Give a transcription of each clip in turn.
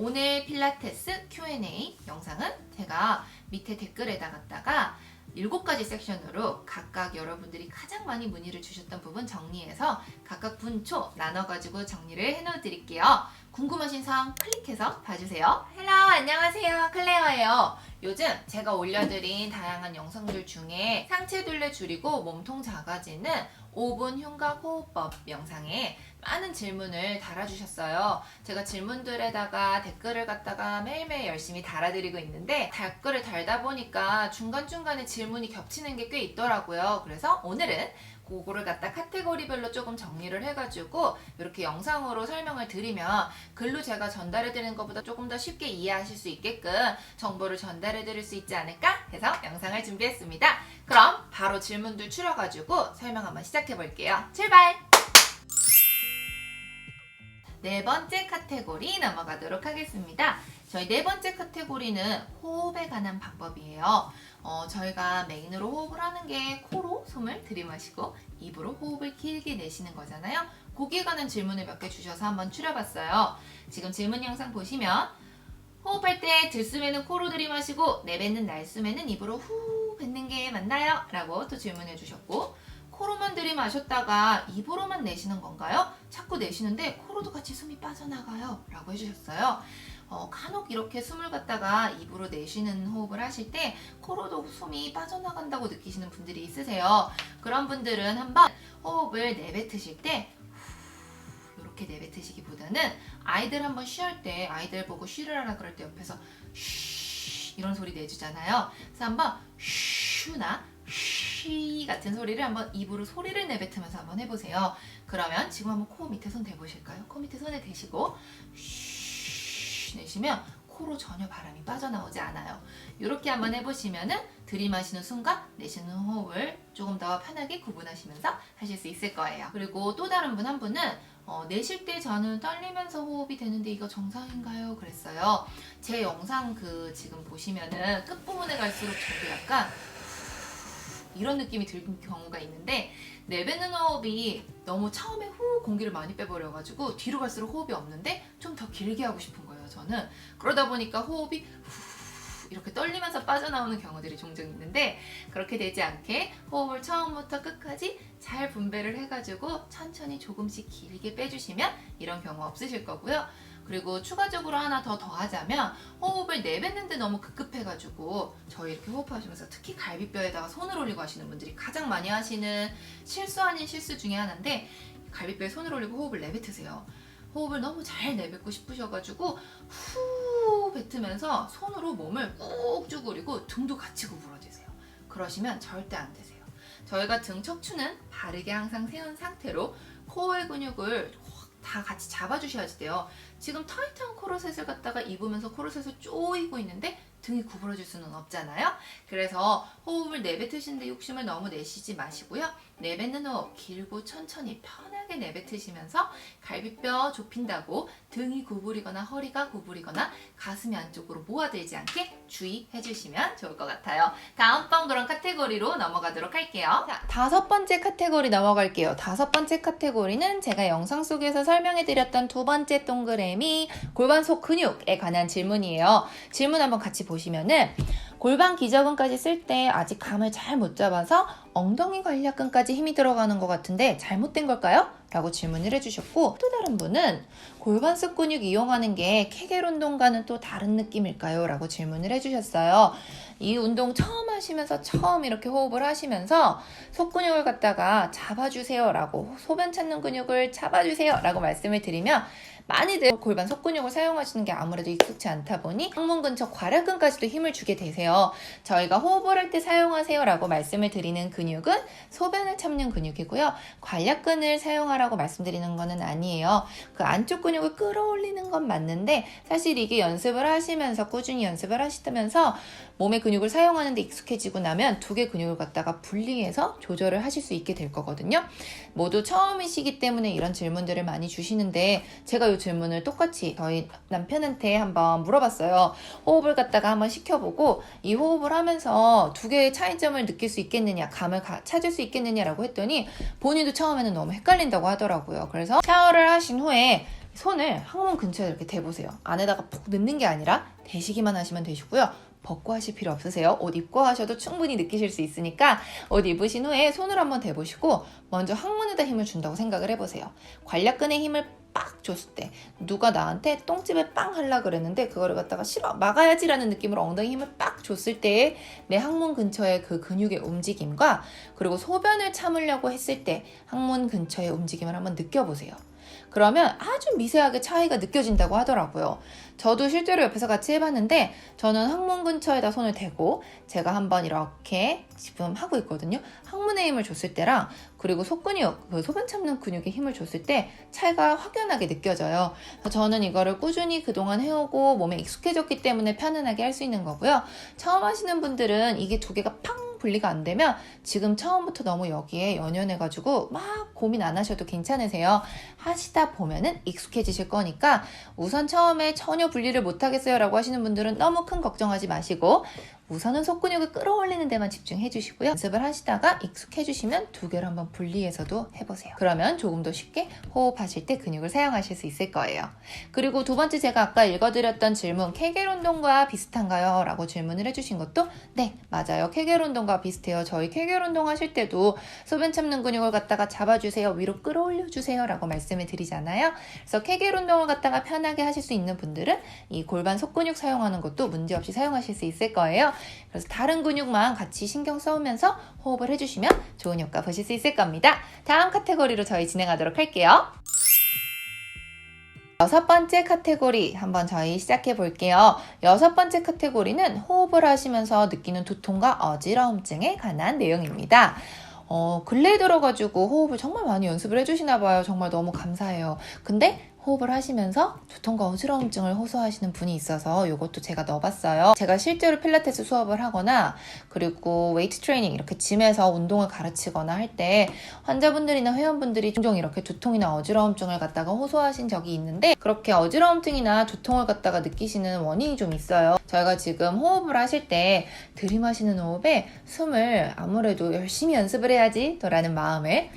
오늘 필라테스 Q&A 영상은 제가 밑에 댓글에다 갖다가 일곱 가지 섹션으로 각각 여러분들이 가장 많이 문의를 주셨던 부분 정리해서 각각 분초 나눠가지고 정리를 해놓어 드릴게요. 궁금하신 사항 클릭해서 봐주세요. 헬로 안녕하세요 클레어예요. 요즘 제가 올려드린 다양한 영상들 중에 상체 둘레 줄이고 몸통 작아지는 5분 흉곽 호흡법 영상에 많은 질문을 달아주셨어요. 제가 질문들에다가 댓글을 갖다가 매일매일 열심히 달아드리고 있는데 댓글을 달다 보니까 중간중간에 질문이 겹치는 게 꽤 있더라고요. 그래서 오늘은 그거를 갖다 카테고리별로 조금 정리를 해가지고 이렇게 영상으로 설명을 드리면 글로 제가 전달해 드리는 것보다 조금 더 쉽게 이해하실 수 있게끔 정보를 전달해 드릴 수 있지 않을까 해서 영상을 준비했습니다. 그럼 바로 질문들 추려가지고 설명 한번 시작해 볼게요. 출발! 네 번째 카테고리 넘어가도록 하겠습니다. 저희 네 번째 카테고리는 호흡에 관한 방법이에요. 어, 저희가 메인으로 호흡을 하는 게 코로 숨을 들이마시고 입으로 호흡을 길게 내쉬는 거잖아요. 거기에 관한 질문을 몇 개 주셔서 한번 추려봤어요. 지금 질문 영상 보시면 호흡할 때 들숨에는 코로 들이마시고 내뱉는 날숨에는 입으로 후 뱉는 게 맞나요? 라고 또 질문해 주셨고 코로만 들이마셨다가 입으로만 내쉬는 건가요? 자꾸 내쉬는데 코로도 같이 숨이 빠져나가요. 라고 해주셨어요. 어, 간혹 이렇게 숨을 갖다가 입으로 내쉬는 호흡을 하실 때 코로도 숨이 빠져나간다고 느끼시는 분들이 있으세요. 그런 분들은 한번 호흡을 내뱉으실 때 이렇게 내뱉으시기보다는 아이들 한번 쉬할 때 아이들 보고 쉬르라 그럴 때 옆에서 쉬 이런 소리 내주잖아요. 그래서 한번 쉬나 쉬 같은 소리를 한번 입으로 소리를 내뱉으면서 한번 해보세요. 그러면 지금 한번 코 밑에 손 대보실까요? 코 밑에 손에 대시고 쉬 내쉬면 코로 전혀 바람이 빠져나오지 않아요. 이렇게 한번 해보시면은 들이마시는 순간 내쉬는 호흡을 조금 더 편하게 구분하시면서 하실 수 있을 거예요. 그리고 또 다른 분 한 분은 어, 내쉴 때 저는 떨리면서 호흡이 되는데 이거 정상인가요? 그랬어요. 제 영상 그 지금 보시면은 끝부분에 갈수록 저도 약간 이런 느낌이 드는 경우가 있는데 내뱉는 호흡이 너무 처음에 후 공기를 많이 빼버려가지고 뒤로 갈수록 호흡이 없는데 좀 더 길게 하고 싶은 거예요 저는 그러다 보니까 호흡이 후 이렇게 떨리면서 빠져나오는 경우들이 종종 있는데 그렇게 되지 않게 호흡을 처음부터 끝까지 잘 분배를 해가지고 천천히 조금씩 길게 빼주시면 이런 경우 없으실 거고요 그리고 추가적으로 하나 더 더하자면 호흡을 내뱉는데 너무 급급해가지고 저희 이렇게 호흡하시면서 특히 갈비뼈에다가 손을 올리고 하시는 분들이 가장 많이 하시는 실수 아닌 실수 중에 하나인데 갈비뼈에 손을 올리고 호흡을 내뱉으세요. 호흡을 너무 잘 내뱉고 싶으셔가지고 후 뱉으면서 손으로 몸을 꾹 쭈그리고 등도 같이 구부러지세요. 그러시면 절대 안 되세요. 저희가 등 척추는 바르게 항상 세운 상태로 코어의 근육을 확다 같이 잡아주셔야지 돼요. 지금 타이트한 코르셋을 갖다가 입으면서 코르셋을 쪼이고 있는데 등이 구부러질 수는 없잖아요. 그래서 호흡을 내뱉으시는데 욕심을 너무 내쉬지 마시고요. 내뱉는 호흡 길고 천천히 편하게 내뱉으시면서 갈비뼈 좁힌다고 등이 구부리거나 허리가 구부리거나 가슴이 안쪽으로 모아들지 않게 주의해 주시면 좋을 것 같아요. 다음번 그런 카테고리로 넘어가도록 할게요. 자, 다섯 번째 카테고리 넘어갈게요. 다섯 번째 카테고리는 제가 영상 속에서 설명해 드렸던 두 번째 동그라미 골반 속 근육에 관한 질문이에요. 질문 한번 같이 보시면은 골반 기저근까지 쓸 때 아직 감을 잘 못 잡아서 엉덩이 관략근까지 힘이 들어가는 것 같은데 잘못된 걸까요? 라고 질문을 해주셨고 또 다른 분은 골반 속 근육 이용하는 게 케겔 운동과는 또 다른 느낌일까요? 라고 질문을 해주셨어요. 이 운동 처음 하시면서 처음 이렇게 호흡을 하시면서 속근육을 갖다가 잡아주세요 라고 소변 찾는 근육을 잡아주세요 라고 말씀을 드리면 많이들 골반 속근육을 사용하시는 게 아무래도 익숙치 않다 보니 항문 근처 괄약근까지도 힘을 주게 되세요. 저희가 호흡을 할 때 사용하세요 라고 말씀을 드리는 근육은 소변을 참는 근육이고요. 관략근을 사용하라고 말씀드리는 것은 아니에요. 그 안쪽 근육을 끌어올리는 건 맞는데 사실 이게 연습을 하시면서 꾸준히 연습을 하시면서 몸의 근육을 사용하는데 익숙해지고 나면 두 개 근육을 갖다가 분리해서 조절을 하실 수 있게 될 거거든요. 모두 처음이시기 때문에 이런 질문들을 많이 주시는데 제가 이 질문을 똑같이 저희 남편한테 한번 물어봤어요. 호흡을 갖다가 한번 시켜보고 이 호흡을 하면서 두 개의 차이점을 느낄 수 있겠느냐, 감을 가- 찾을 수 있겠느냐라고 했더니 본인도 처음에는 너무 헷갈린다고 하더라고요. 그래서 샤워를 하신 후에 손을 항문 근처에 이렇게 대보세요. 안에다가 푹 넣는 게 아니라 대시기만 하시면 되시고요. 벗고 하실 필요 없으세요. 옷 입고 하셔도 충분히 느끼실 수 있으니까 옷 입으신 후에 손을 한번 대보시고 먼저 항문에다 힘을 준다고 생각을 해보세요. 관략근에 힘을 빡 줬을 때 누가 나한테 똥집에 빵 하려 그랬는데 그거를 갖다가 싫어 막아야지라는 느낌으로 엉덩이 힘을 빡 줬을 때내 항문 근처의 그 근육의 움직임과 그리고 소변을 참으려고 했을 때 항문 근처의 움직임을 한번 느껴보세요. 그러면 아주 미세하게 차이가 느껴진다고 하더라고요. 저도 실제로 옆에서 같이 해봤는데 저는 항문 근처에다 손을 대고 제가 한번 이렇게 지금 하고 있거든요. 항문에 힘을 줬을 때랑 그리고 속근육, 그 소변 참는 근육에 힘을 줬을 때 차이가 확연하게 느껴져요. 저는 이거를 꾸준히 그동안 해오고 몸에 익숙해졌기 때문에 편안하게 할 수 있는 거고요. 처음 하시는 분들은 이게 두 개가 팡 분리가 안 되면 지금 처음부터 너무 여기에 연연해가지고 막 고민 안 하셔도 괜찮으세요. 하시다 보면은 익숙해지실 거니까 우선 처음에 전혀 분리를 못 하겠어요 라고 하시는 분들은 너무 큰 걱정하지 마시고 우선은 속근육을 끌어올리는 데만 집중해 주시고요. 연습을 하시다가 익숙해지시면 두 개를 한번 분리해서도 해보세요. 그러면 조금 더 쉽게 호흡하실 때 근육을 사용하실 수 있을 거예요. 그리고 두 번째 제가 아까 읽어드렸던 질문, 케겔 운동과 비슷한가요? 라고 질문을 해주신 것도 네, 맞아요. 케겔 운동과 비슷해요. 저희 케겔 운동 하실 때도 소변 참는 근육을 갖다가 잡아주세요. 위로 끌어올려 주세요. 라고 말씀을 드리잖아요. 그래서 케겔 운동을 갖다가 편하게 하실 수 있는 분들은 이 골반 속근육 사용하는 것도 문제없이 사용하실 수 있을 거예요. 그래서 다른 근육만 같이 신경 써오면서 호흡을 해주시면 좋은 효과 보실 수 있을 겁니다. 다음 카테고리로 저희 진행하도록 할게요. 여섯 번째 카테고리 한번 저희 시작해 볼게요. 여섯 번째 카테고리는 호흡을 하시면서 느끼는 두통과 어지러움증에 관한 내용입니다. 어, 근래에 들어가지고 호흡을 정말 많이 연습을 해주시나 봐요. 정말 너무 감사해요. 근데 호흡을 하시면서 두통과 어지러움증을 호소하시는 분이 있어서 이것도 제가 넣어봤어요. 제가 실제로 필라테스 수업을 하거나 그리고 웨이트 트레이닝 이렇게 짐에서 운동을 가르치거나 할 때 환자분들이나 회원분들이 종종 이렇게 두통이나 어지러움증을 갖다가 호소하신 적이 있는데 그렇게 어지러움증이나 두통을 갖다가 느끼시는 원인이 좀 있어요. 저희가 지금 호흡을 하실 때 들이마시는 호흡에 숨을 아무래도 열심히 연습을 해야지 라는 마음에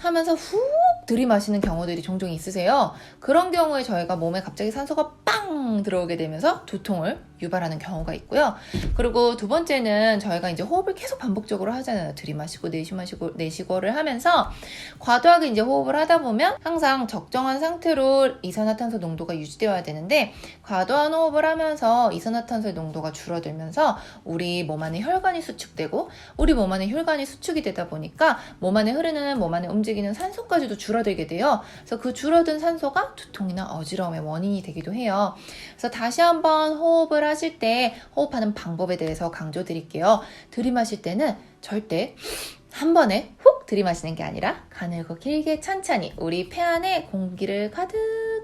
하면서 훅 들이마시는 경우들이 종종 있으세요. 그런 경우에 저희가 몸에 갑자기 산소가 빵 들어오게 되면서 두통을 유발하는 경우가 있고요. 그리고 두 번째는 저희가 이제 호흡을 계속 반복적으로 하잖아요. 들이마시고 내쉬마시고 내쉬고를 하면서 과도하게 이제 호흡을 하다 보면 항상 적정한 상태로 이산화탄소 농도가 유지되어야 되는데 과도한 호흡을 하면서 이산화탄소의 농도가 줄어들면서 우리 몸 안에 혈관이 수축되고 우리 몸 안에 혈관이 수축이 되다 보니까 몸 안에 흐르는 몸 안에 움직 이는 산소까지도 줄어들게 돼요. 그래서 그 줄어든 산소가 두통이나 어지러움의 원인이 되기도 해요. 그래서 다시 한번 호흡을 하실 때 호흡하는 방법에 대해서 강조 드릴게요. 들이마실 때는 절대 한 번에 훅 들이마시는 게 아니라 가늘고 길게 천천히 우리 폐 안에 공기를 가득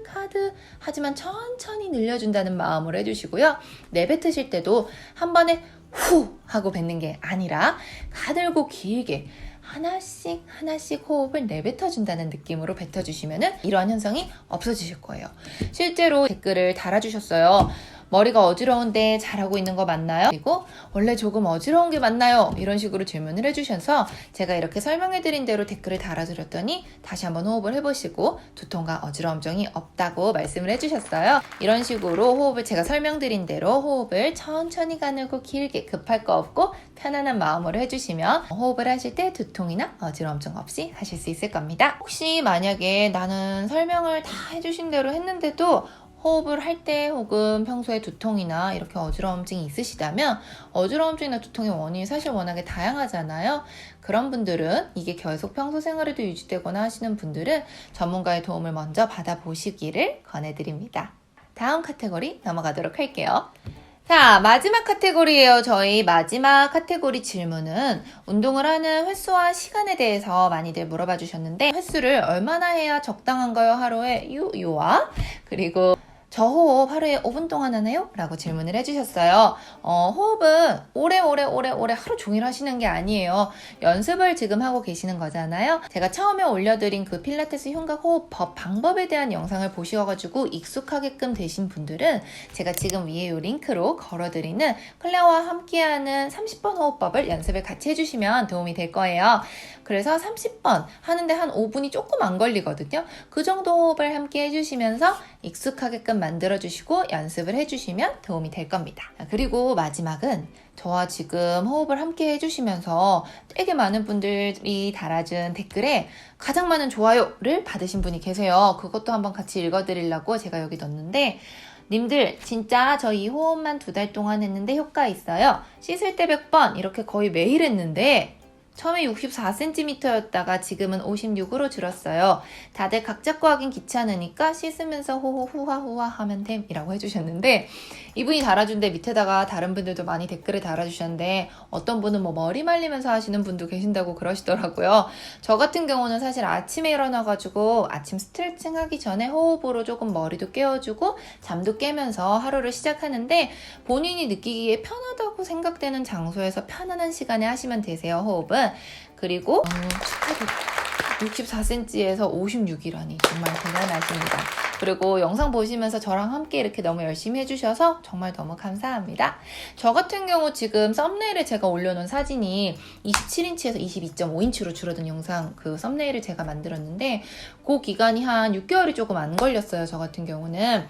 가득 하지만 천천히 늘려준다는 마음으로 해주시고요. 내뱉으실 때도 한 번에 후 하고 뱉는 게 아니라 가늘고 길게 하나씩 하나씩 호흡을 내뱉어준다는 느낌으로 뱉어주시면 이러한 현상이 없어지실 거예요. 실제로 댓글을 달아주셨어요. 머리가 어지러운데 잘하고 있는 거 맞나요? 그리고 원래 조금 어지러운 게 맞나요? 이런 식으로 질문을 해주셔서 제가 이렇게 설명해드린 대로 댓글을 달아드렸더니 다시 한번 호흡을 해보시고 두통과 어지러움증이 없다고 말씀을 해주셨어요. 이런 식으로 호흡을 제가 설명드린 대로 호흡을 천천히 가늘고 길게 급할 거 없고 편안한 마음으로 해주시면 호흡을 하실 때 두통이나 어지러움증 없이 하실 수 있을 겁니다. 혹시 만약에 나는 설명을 다 해주신 대로 했는데도 호흡을 할 때 혹은 평소에 두통이나 이렇게 어지러움증이 있으시다면 어지러움증이나 두통의 원인이 사실 워낙에 다양하잖아요. 그런 분들은 이게 계속 평소 생활에도 유지되거나 하시는 분들은 전문가의 도움을 먼저 받아보시기를 권해드립니다. 다음 카테고리 넘어가도록 할게요. 자, 마지막 카테고리예요. 저희 마지막 카테고리 질문은 운동을 하는 횟수와 시간에 대해서 많이들 물어봐 주셨는데 횟수를 얼마나 해야 적당한가요? 하루에 유유와 그리고 저 호흡 하루에 5분 동안 하나요? 라고 질문을 해주셨어요. 어, 호흡은 오래 오래 오래 오래 하루 종일 하시는 게 아니에요. 연습을 지금 하고 계시는 거잖아요. 제가 처음에 올려드린 그 필라테스 흉곽 호흡법 방법에 대한 영상을 보셔가지고 익숙하게끔 되신 분들은 제가 지금 위에 이 링크로 걸어드리는 클레어와 함께하는 30번 호흡법을 연습을 같이 해주시면 도움이 될 거예요. 그래서 30번 하는데 한 5분이 조금 안 걸리거든요. 그 정도 호흡을 함께 해주시면서 익숙하게끔 만들어주시고 연습을 해주시면 도움이 될 겁니다. 그리고 마지막은 저와 지금 호흡을 함께 해주시면서 되게 많은 분들이 달아준 댓글에 가장 많은 좋아요를 받으신 분이 계세요. 그것도 한번 같이 읽어드리려고 제가 여기 넣었는데 님들 진짜 저 이 호흡만 두 달 동안 했는데 효과 있어요. 씻을 때 100번 이렇게 거의 매일 했는데 처음에 64cm였다가 지금은 56으로 줄었어요. 다들 각 잡고 하긴 귀찮으니까 씻으면서 호호 후하 후하 하면 됨이라고 해주셨는데 이분이 달아준데 밑에다가 다른 분들도 많이 댓글을 달아주셨는데 어떤 분은 뭐 머리 말리면서 하시는 분도 계신다고 그러시더라고요. 저 같은 경우는 사실 아침에 일어나가지고 아침 스트레칭 하기 전에 호흡으로 조금 머리도 깨워주고 잠도 깨면서 하루를 시작하는데 본인이 느끼기에 편하다고 생각되는 장소에서 편안한 시간에 하시면 되세요, 호흡은. 그리고 어, 축하드립니다. 64cm에서 56이라니 정말 대단하십니다. 그리고 영상 보시면서 저랑 함께 이렇게 너무 열심히 해주셔서 정말 너무 감사합니다. 저 같은 경우 지금 썸네일에 제가 올려놓은 사진이 27인치에서 22.5인치로 줄어든 영상 그 썸네일을 제가 만들었는데 그 기간이 한 6개월이 조금 안 걸렸어요. 저 같은 경우는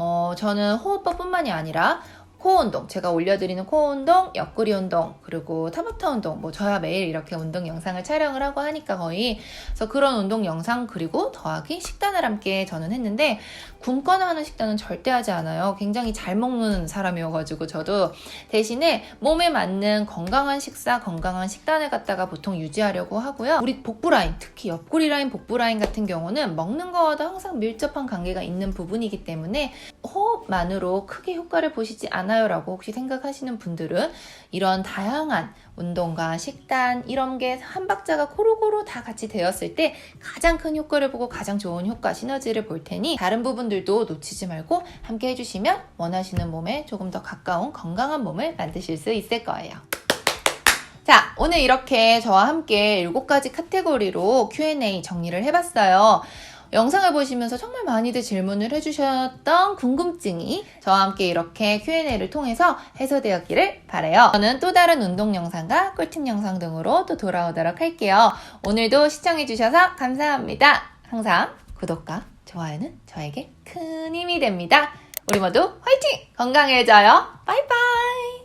어, 저는 호흡법뿐만이 아니라 코어 운동, 제가 올려드리는 코어 운동, 옆구리 운동, 그리고 타바타 운동, 뭐 저야 매일 이렇게 운동 영상을 촬영을 하고 하니까 거의 그래서 그런 운동 영상 그리고 더하기 식단을 함께 저는 했는데 굶거나 하는 식단은 절대 하지 않아요. 굉장히 잘 먹는 사람이어가지고 저도 대신에 몸에 맞는 건강한 식사, 건강한 식단을 갖다가 보통 유지하려고 하고요. 우리 복부 라인, 특히 옆구리 라인, 복부 라인 같은 경우는 먹는 거와도 항상 밀접한 관계가 있는 부분이기 때문에 호흡만으로 크게 효과를 보시지 않아요라고 혹시 생각하시는 분들은 이런 다양한 운동과 식단 이런 게 한 박자가 고루고루 다 같이 되었을 때 가장 큰 효과를 보고 가장 좋은 효과 시너지를 볼 테니 다른 부분들도 놓치지 말고 함께 해주시면 원하시는 몸에 조금 더 가까운 건강한 몸을 만드실 수 있을 거예요. 자, 오늘 이렇게 저와 함께 7가지 카테고리로 Q&A 정리를 해봤어요. 영상을 보시면서 정말 많이들 질문을 해주셨던 궁금증이 저와 함께 이렇게 Q&A를 통해서 해소되었기를 바래요. 저는 또 다른 운동 영상과 꿀팁 영상 등으로 또 돌아오도록 할게요. 오늘도 시청해주셔서 감사합니다. 항상 구독과 좋아요는 저에게 큰 힘이 됩니다. 우리 모두 화이팅! 건강해져요. 바이바이!